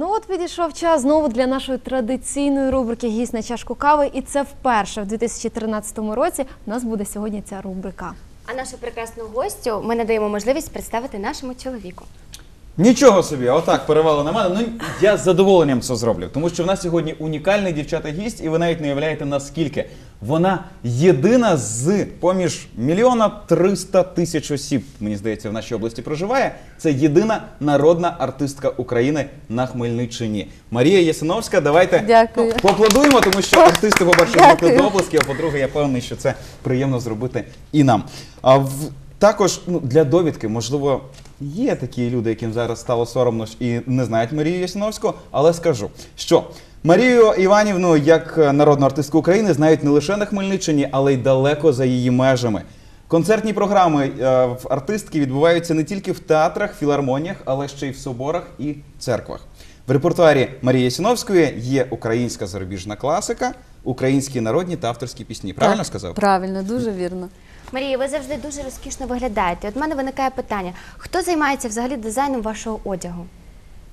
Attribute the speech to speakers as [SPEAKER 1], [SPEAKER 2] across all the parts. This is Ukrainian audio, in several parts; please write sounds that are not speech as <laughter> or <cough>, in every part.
[SPEAKER 1] Ну от підійшов час знову для нашої традиційної рубрики Гість на чашку кави. І це вперше в 2013 році у нас буде сьогодні ця рубрика.
[SPEAKER 2] А нашу прекрасну гостю ми надаємо можливість представити нашому чоловіку.
[SPEAKER 3] Нічого собі, отак перевало на мене. Ну я з задоволенням це зроблю, тому що в нас сьогодні унікальний дівчата гість, і ви навіть не уявляєте наскільки. Вона єдина з поміж мільйона триста тисяч осіб, мені здається, в нашій області проживає. Це єдина народна артистка України на Хмельниччині. Марія Ясиновська. Давайте
[SPEAKER 4] Дякую.
[SPEAKER 3] поаплодуємо, тому що артисти, по-перше, до оплески, а по-друге, я певний, що це приємно зробити і нам. А в також ну, для довідки, можливо, є такі люди, яким зараз стало соромно і не знають Марію Ясиновську, але скажу, що Марію Іванівну, як е, народну артистку України, знають не лише на Хмельниччині, але й далеко за її межами. Концертні програми е, в артистки відбуваються не тільки в театрах, філармоніях, але ще й в соборах і церквах. В репертуарі Марії Ясиновської є українська зарубіжна класика, українські народні та авторські пісні. Правильно
[SPEAKER 4] Так,
[SPEAKER 3] сказав?
[SPEAKER 4] Правильно, дуже вірно.
[SPEAKER 2] Марія, ви завжди дуже розкішно виглядаєте. От мене виникає питання: хто займається взагалі дизайном вашого одягу?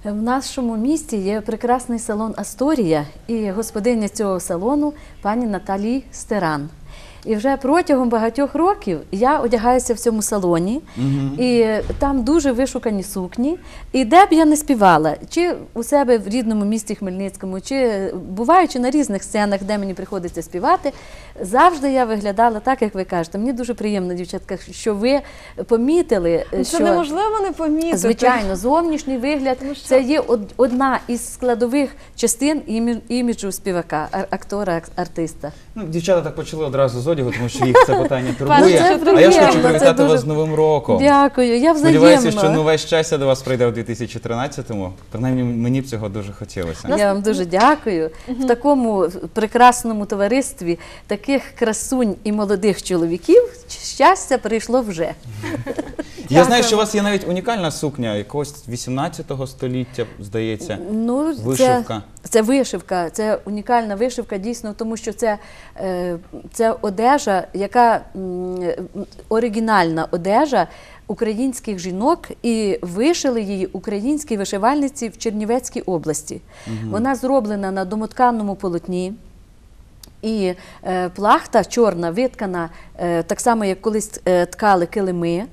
[SPEAKER 4] В нашому місті є прекрасний салон Асторія і господиня цього салону пані Наталі Стеран. І вже протягом багатьох років я одягаюся в цьому салоні, і там дуже вишукані сукні. І де б я не співала, чи у себе в рідному місті Хмельницькому, чи буваючи на різних сценах, де мені приходиться співати, завжди я виглядала так, як ви кажете. Мені дуже приємно, дівчатка, що ви помітили,
[SPEAKER 1] Ну,
[SPEAKER 4] що
[SPEAKER 1] Це неможливо не помітити.
[SPEAKER 4] Звичайно, зовнішній вигляд
[SPEAKER 1] що-
[SPEAKER 4] це є одна із складових частин іміджу співака, актора, артиста.
[SPEAKER 3] Ну, дівчата так почали одразу з одягу, тому що їх це <laughs> питання
[SPEAKER 4] Це
[SPEAKER 3] турбує. А я ж хочу
[SPEAKER 4] це
[SPEAKER 3] привітати вас з Новим роком.
[SPEAKER 4] Дякую, я взаємно.
[SPEAKER 3] Сподіваюся, що нове щастя до вас прийде у 2013-му. Принаймні мені б цього дуже хотілося.
[SPEAKER 4] Я вам дуже дякую. В такому прекрасному товаристві таких красунь і молодих чоловіків щастя прийшло вже. <laughs>
[SPEAKER 3] Я знаю, що у вас є навіть унікальна сукня якогось 18 століття, здається.
[SPEAKER 4] Ну,
[SPEAKER 3] Вишивка.
[SPEAKER 4] Це, вишивка, це унікальна вишивка, дійсно, тому що це, е, це одежа, яка оригінальна одежа українських жінок, і вишили її українські вишивальниці в Чернівецькій області. Вона зроблена на домотканому полотні. І е, плахта чорна виткана е, так само, як колись ткали килими.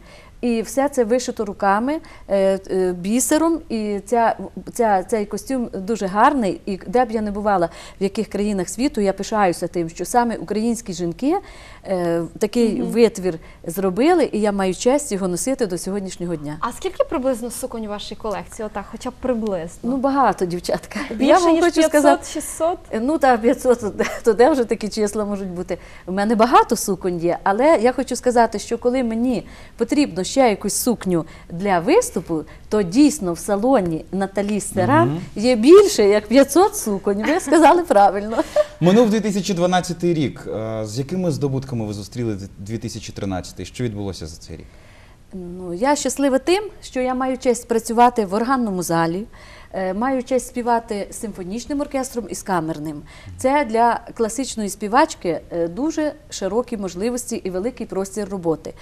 [SPEAKER 4] І все це вишито руками, е, е, бісером. І ця, ця, цей костюм дуже гарний. І де б я не бувала, в яких країнах світу, я пишаюся тим, що саме українські жінки такий витвір зробили, і я маю честь його носити до сьогоднішнього дня.
[SPEAKER 1] А скільки приблизно суконь у вашій колекції? Отак, хоча б приблизно.
[SPEAKER 4] Ну, багато, дівчатка.
[SPEAKER 1] Більше, ніж 500,
[SPEAKER 4] сказати,
[SPEAKER 1] 600?
[SPEAKER 4] Ну так, 500, то де- то де вже такі числа можуть бути. У мене багато суконь є, але я хочу сказати, що коли мені потрібно ще якусь сукню для виступу, то дійсно в салоні Наталі Стеран є більше як 500 суконь. Ви сказали правильно.
[SPEAKER 3] Минув 2012 рік. Е, З якими здобутками ви зустріли 2013? Що відбулося за цей рік?
[SPEAKER 4] Ну, я щаслива тим, що я маю честь працювати в органному залі, е, маю честь співати з симфонічним оркестром і з камерним. Це для класичної співачки е, дуже широкі можливості і великий простір роботи.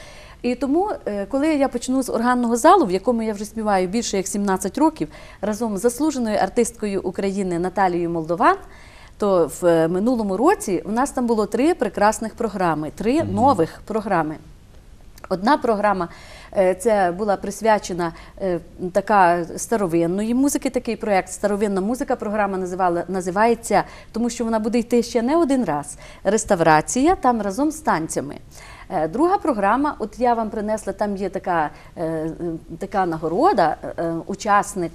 [SPEAKER 4] І тому, е, коли я почну з органного залу, в якому я вже співаю більше як 17 років, разом з заслуженою артисткою України Наталією Молдован, то в е, минулому році у нас там було три прекрасних програми, три нових програми. Одна програма е, це була присвячена е, така старовинної музики, такий проєкт Старовинна музика. Програма називала, називається, тому що вона буде йти ще не один раз. Реставрація там разом з танцями. Друга програма, от я вам принесла, там є така, така нагорода, учасник.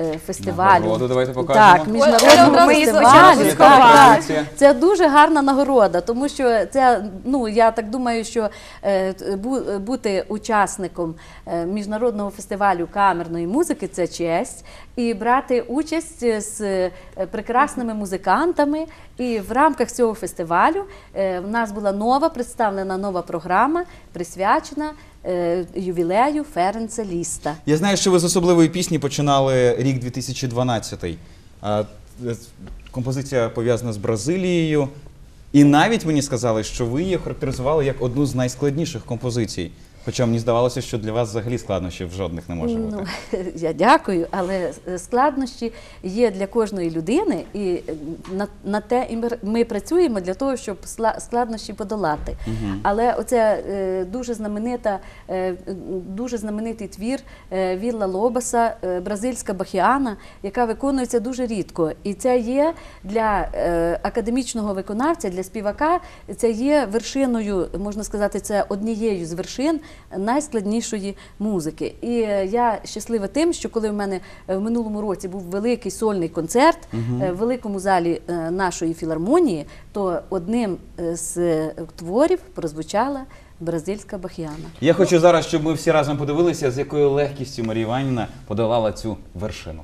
[SPEAKER 4] Е, Фестивалю.
[SPEAKER 3] Нагороду давайте покажемо.
[SPEAKER 4] Так, міжнародного фестивалю. Так, так. Це дуже гарна нагорода, тому що це, ну я так думаю, що е, бу- бути учасником е, міжнародного фестивалю камерної музики це честь, і брати участь з прекрасними музикантами. І в рамках цього фестивалю е, в нас була нова представлена нова програма, присвячена ювілею Ференца Ліста.
[SPEAKER 3] Я знаю, що ви з особливої пісні починали рік 2012. А, е, Композиція пов'язана з Бразилією. І навіть мені сказали, що ви її характеризували як одну з найскладніших композицій. Хоча мені здавалося, що для вас взагалі складнощів жодних не може бути.
[SPEAKER 4] Ну, <laughs> я дякую, але е, складнощі є для кожної людини, і е, на, на те і ми, працюємо для того, щоб складнощі подолати. Але оце е, дуже знаменита, е, дуже знаменитий твір е, Вілла Лобаса, е, бразильська бахіана, яка виконується дуже рідко. І це є для е, академічного виконавця, для співака, це є вершиною, можна сказати, це однією з вершин найскладнішої музики. І е, я щаслива тим, що коли в мене е, в минулому році був великий сольний концерт е, в великому залі нашої філармонії, то одним з творів прозвучала бразильська бахіана.
[SPEAKER 3] Я хочу зараз, щоб ми всі разом подивилися, з якою легкістю Марія Іванівна подолала цю вершину.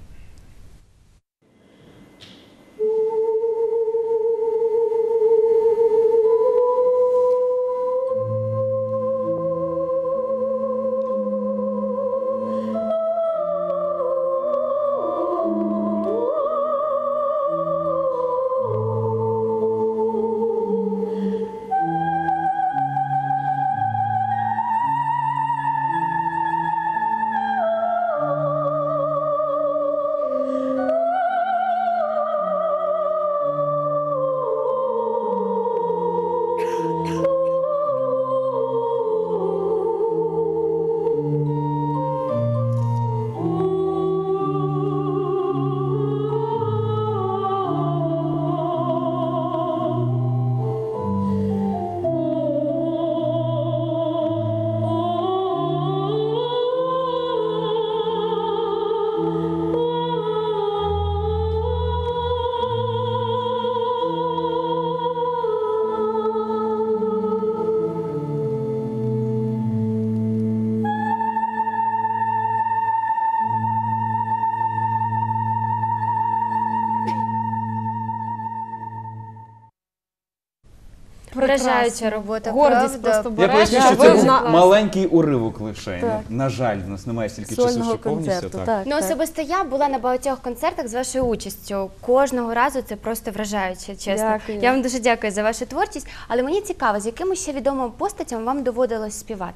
[SPEAKER 2] Вражаюча робота,
[SPEAKER 1] Гордість
[SPEAKER 2] правда?
[SPEAKER 1] просто
[SPEAKER 3] Я
[SPEAKER 1] береш.
[SPEAKER 3] поясню, що це був маленький уривок лише.
[SPEAKER 4] Так.
[SPEAKER 3] На жаль, в нас немає стільки часу,
[SPEAKER 4] Сольного
[SPEAKER 3] що повністю.
[SPEAKER 4] концерту.
[SPEAKER 3] Так.
[SPEAKER 4] Так,
[SPEAKER 2] Ну,
[SPEAKER 4] так.
[SPEAKER 2] особисто я була на багатьох концертах з вашою участю. Кожного разу це просто вражаюче, чесно.
[SPEAKER 4] Дякую.
[SPEAKER 2] Я вам дуже дякую за вашу творчість. Але мені цікаво, з якими ще відомими постатями вам доводилось співати?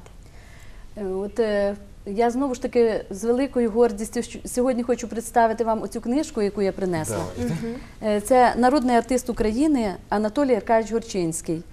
[SPEAKER 4] Е, От е, я знову ж таки з великою гордістю сьогодні хочу представити вам оцю книжку, яку я принесла. Е, Це народний артист України Анатолій Аркадьович Горчинський.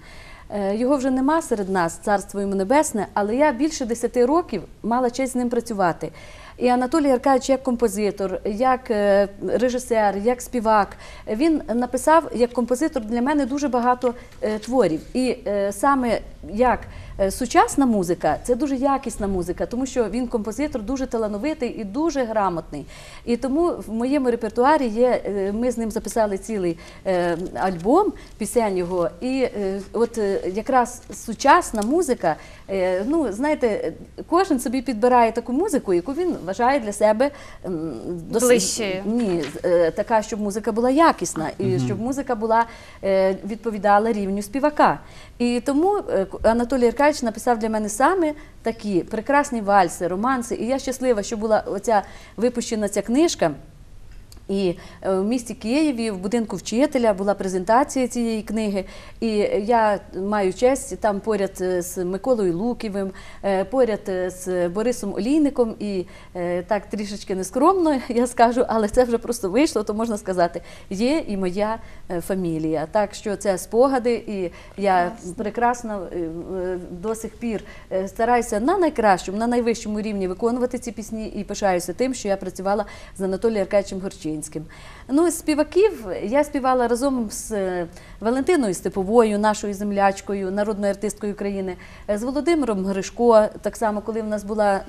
[SPEAKER 4] Е, Його вже нема серед нас, царство йому небесне, але я більше 10 років мала честь з ним працювати. І Анатолій Аркадьович як композитор, як е, режисер, як співак, він написав як композитор для мене дуже багато е, творів. І саме як е, сучасна музика це дуже якісна музика, тому що він композитор дуже талановитий і дуже грамотний. І тому в моєму репертуарі є. е, Ми з ним записали цілий е, альбом пісень його. І от якраз сучасна музика, ну знаєте, кожен собі підбирає таку музику, яку він вважає для себе м, дос-
[SPEAKER 2] Ближчою.
[SPEAKER 4] Ні, така, щоб музика була якісна і щоб музика була відповідала рівню співака. І тому Анатолій Аркадьович написав для мене саме такі прекрасні вальси, романси. І я щаслива, що була оця випущена ця книжка. І е, в місті Києві, в будинку вчителя, була презентація цієї книги. І я маю честь там поряд е, з Миколою Луківим, е, поряд з Борисом Олійником. І так трішечки нескромно <laughs> я скажу, але це вже просто вийшло, то можна сказати, є і моя фамілія. Так що це спогади, і я прекрасно до сих пір стараюся на найкращому, на найвищому рівні виконувати ці пісні і пишаюся тим, що я працювала з Анатолієм Аркадьовичем Горчинським. Ну, співаків я співала разом з е, Валентиною Степовою, нашою землячкою, народною артисткою України, е, з Володимиром Гришко. Так само, коли в нас була.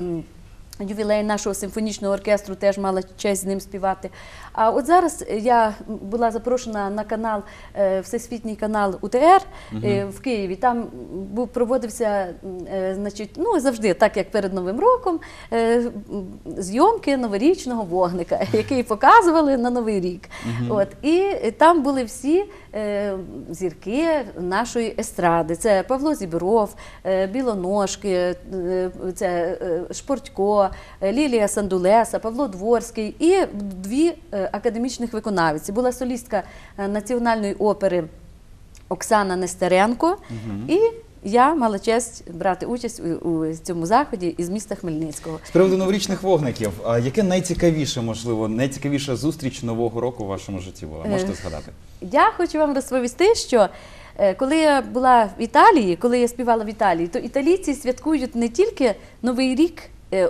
[SPEAKER 4] Ювілей нашого симфонічного оркестру теж мала честь з ним співати. А от зараз я була запрошена на канал, е, всесвітній канал УТР е, в Києві. Там був проводився, е, значить, ну завжди, так як перед Новим роком, зйомки новорічного вогника, <laughs> який показували на Новий рік. От і там були всі зірки нашої естради. Це Павло Зібров, Білоножки, це Шпортько, е, Лілія Сандулеса, Павло Дворський і дві е, академічних виконавиці. Була солістка е, національної опери Оксана Нестеренко і я мала честь брати участь у, у цьому заході із міста Хмельницького.
[SPEAKER 3] З приводу новорічних вогників, а яке найцікавіше, можливо, найцікавіша зустріч нового року у вашому житті була? Можете згадати?
[SPEAKER 4] Я хочу вам розповісти, що коли я була в Італії, коли я співала в Італії, то італійці святкують не тільки Новий рік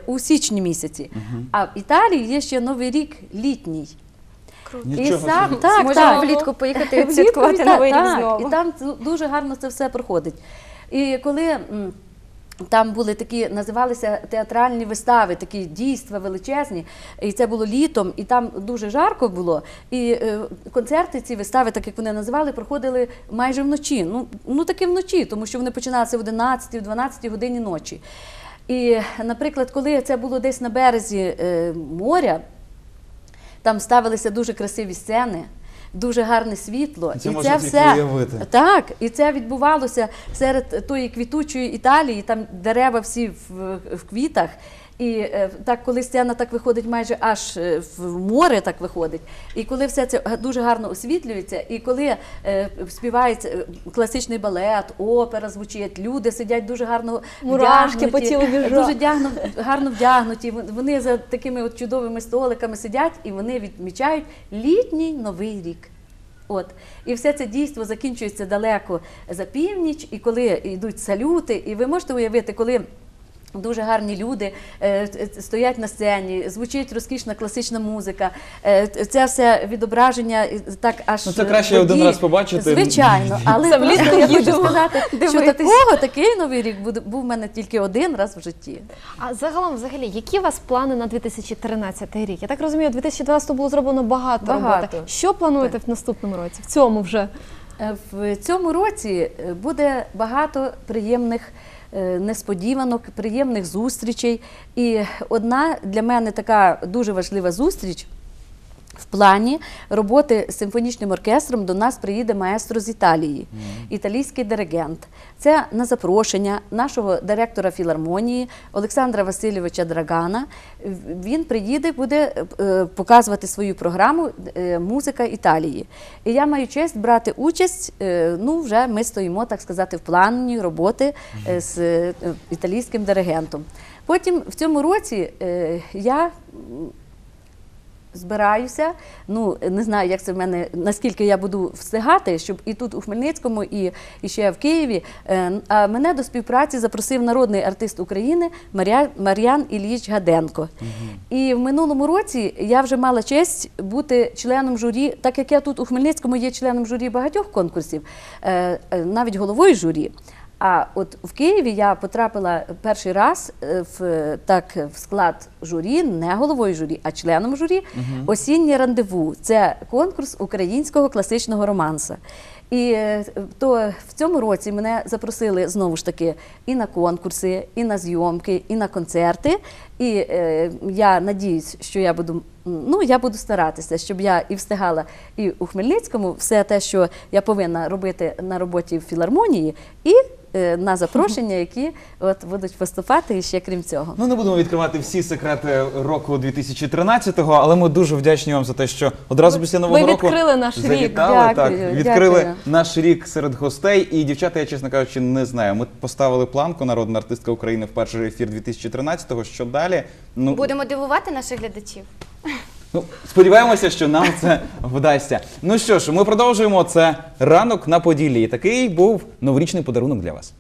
[SPEAKER 4] у січні місяці, а в Італії є ще Новий рік літній.
[SPEAKER 3] Нічого
[SPEAKER 4] і сам,
[SPEAKER 3] собі.
[SPEAKER 4] так,
[SPEAKER 2] Можемо
[SPEAKER 4] так.
[SPEAKER 2] влітку поїхати
[SPEAKER 4] Влітку
[SPEAKER 2] відсвяткувати
[SPEAKER 4] так,
[SPEAKER 2] новий рік
[SPEAKER 4] так,
[SPEAKER 2] знову.
[SPEAKER 4] І там ду- дуже гарно це все проходить. І коли м, там були такі, називалися театральні вистави, такі дійства величезні, і це було літом, і там дуже жарко було. І е, концерти, ці вистави, так як вони називали, проходили майже вночі. Ну, ну таки вночі, тому що вони починалися в 11-12 годині ночі. І, наприклад, коли це було десь на березі е, моря, там ставилися дуже красиві сцени, дуже гарне світло.
[SPEAKER 3] Це
[SPEAKER 4] і
[SPEAKER 3] можна
[SPEAKER 4] це все
[SPEAKER 3] уявити.
[SPEAKER 4] так, і це відбувалося серед тої квітучої Італії, там дерева всі в, в квітах. І е, так, коли сцена так виходить майже аж е, в море, так виходить, і коли все це дуже гарно освітлюється, і коли е, співається класичний балет, опера звучить, люди сидять дуже гарно
[SPEAKER 1] Мурашки по тілу біжать.
[SPEAKER 4] дуже дягну, гарно вдягнуті. Вони за такими от чудовими столиками сидять і вони відмічають літній новий рік. От і все це дійство закінчується далеко за північ, і коли йдуть салюти, і ви можете уявити, коли. Дуже гарні люди е, стоять на сцені, звучить розкішна класична музика. Е, Це все відображення так аж
[SPEAKER 3] Ну, це краще один раз побачити.
[SPEAKER 4] Звичайно, <laughs> але
[SPEAKER 1] влітку
[SPEAKER 4] я хочу
[SPEAKER 1] їдемо
[SPEAKER 4] сказати, що такого такий новий рік буде- був в мене тільки один раз в житті.
[SPEAKER 1] А загалом, взагалі, які у вас плани на 2013 рік? Я так розумію, у 2012 було зроблено багато,
[SPEAKER 4] Багато.
[SPEAKER 1] роботи. Що плануєте в наступному році? В цьому вже?
[SPEAKER 4] Е, В цьому році буде багато приємних несподіванок, приємних зустрічей. І одна для мене така дуже важлива зустріч. В плані роботи з симфонічним оркестром до нас приїде маестро з Італії, італійський диригент. Це на запрошення нашого директора філармонії Олександра Васильовича Драгана. Він приїде, буде е, показувати свою програму е, Музика Італії. І я маю честь брати участь. е, Ну, вже ми стоїмо, так сказати, в плані роботи з італійським диригентом. Потім в цьому році я збираюся. Ну не знаю, як це в мене наскільки я буду встигати, щоб і тут у Хмельницькому, і, і ще в Києві. Е, А мене до співпраці запросив народний артист України Мар'я- Мар'ян Ілліч Гаденко. І в минулому році я вже мала честь бути членом журі, так як я тут у Хмельницькому є членом журі багатьох конкурсів, е, е, навіть головою журі. А от в Києві я потрапила перший раз е, в так в склад журі, не головою журі, а членом журі. Осіннє рандеву. Це конкурс українського класичного романса. І е, то в цьому році мене запросили знову ж таки і на конкурси, і на зйомки, і на концерти. І е, я надіюсь, що я буду. Ну, я буду старатися, щоб я і встигала і у Хмельницькому все те, що я повинна робити на роботі в філармонії, і на запрошення, які от будуть поступати і ще крім цього.
[SPEAKER 3] Ну не будемо відкривати всі секрети року 2013-го, але ми дуже вдячні вам за те, що одразу після нового
[SPEAKER 1] Ви
[SPEAKER 3] року
[SPEAKER 1] відкрили наш рік.
[SPEAKER 3] завітали,
[SPEAKER 4] Дякую,
[SPEAKER 3] так, відкрили
[SPEAKER 4] дякую.
[SPEAKER 3] наш рік серед гостей. І дівчата, я чесно кажучи, не знаю. Ми поставили планку народна артистка України в перший ефір 2013-го. Що далі? Ну
[SPEAKER 2] Будемо дивувати наших глядачів.
[SPEAKER 3] Ну, сподіваємося, що нам це вдасться. Ну що ж, ми продовжуємо. Це ранок на Поділлі. І такий був новорічний подарунок для вас.